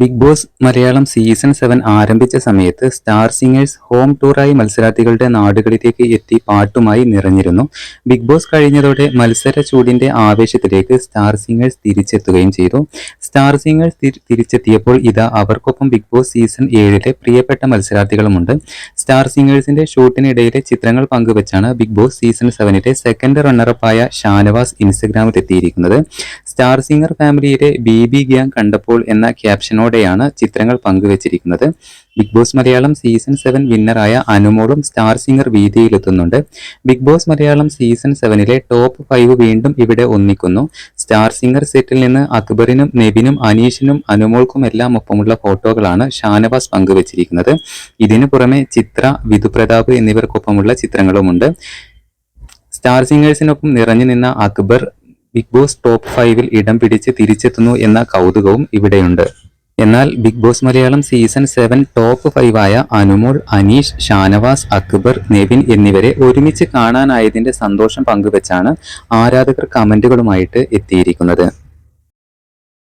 Big Boss Malayalam season seven ആരംഭിച്ച സമയത്ത് star singers home ടൂറായി മത്സരാർത്ഥികളുടെ നാടുകളിലേക്ക് എത്തി പാട്ടുമായി നിറഞ്ഞിരുന്നു. ബിഗ് ബോസ് കഴിഞ്ഞതോടെ മത്സര ചൂടിന്റെ ആവേശത്തിലേക്ക് സ്റ്റാർ സിംഗേഴ്സ് തിരിച്ചെത്തുകയും ചെയ്തു. സ്റ്റാർ സിംഗേഴ്സ് തിരിച്ചെത്തിയപ്പോൾ ഇതാ അവർക്കൊപ്പം ബിഗ് ബോസ് സീസൺ ഏഴിലെ പ്രിയപ്പെട്ട മത്സരാർത്ഥികളുമുണ്ട്. സ്റ്റാർ സിംഗേഴ്സിന്റെ ഷൂട്ടിനിടയിലെ ചിത്രങ്ങൾ പങ്കുവച്ചാണ് ബിഗ് ബോസ് സീസൺ സെവനിലെ സെക്കൻഡ് റണ്ണറപ്പായ ഷാനവാസ് ഇൻസ്റ്റഗ്രാമിൽ എത്തിയിരിക്കുന്നത്. സ്റ്റാർ സിംഗർ ഫാമിലിയിലെ ബേബി ഗ്യാങ് കണ്ടപ്പോൾ എന്ന ക്യാപ്ഷനോടെയാണ് ചിത്രങ്ങൾ പങ്കുവച്ചിരിക്കുന്നത്. Big Boss Malayalam season seven വിന്നറായ അനുമോളും സ്റ്റാർ സിംഗർ വീതിയിലെത്തുന്നുണ്ട്. ബിഗ് ബോസ് മലയാളം സീസൺ സെവനിലെ ടോപ്പ് ഫൈവ് വീണ്ടും ഇവിടെ ഒന്നിക്കുന്നു. സ്റ്റാർ സിംഗർ സെറ്റിൽ നിന്ന് അക്ബറിനും നെബിനും അനീഷിനും അനുമോൾക്കും എല്ലാം ഒപ്പമുള്ള ഫോട്ടോകളാണ് ഷാനവാസ് പങ്കുവച്ചിരിക്കുന്നത്. ഇതിനു പുറമെ ചിത്ര വിധുപ്രതാപ് എന്നിവർക്കൊപ്പമുള്ള ചിത്രങ്ങളുമുണ്ട്. സ്റ്റാർ സിംഗേഴ്സിനൊപ്പം നിറഞ്ഞു നിന്ന അക്ബർ ബിഗ് ബോസ് ടോപ്പ് ഫൈവിൽ ഇടം പിടിച്ച് തിരിച്ചെത്തുന്നു എന്ന കൗതുകവും ഇവിടെയുണ്ട്. എന്നാൽ Big Boss Malayalam season seven top ഫൈവായ Anumol Aneesh Shanavas Akbar Nevin എന്നിവരെ ഒരുമിച്ച് കാണാനായതിന്റെ സന്തോഷം പങ്കുവച്ചാണ് ആരാധകർ കമന്റുകളുമായിട്ട് എത്തിയിരിക്കുന്നത്.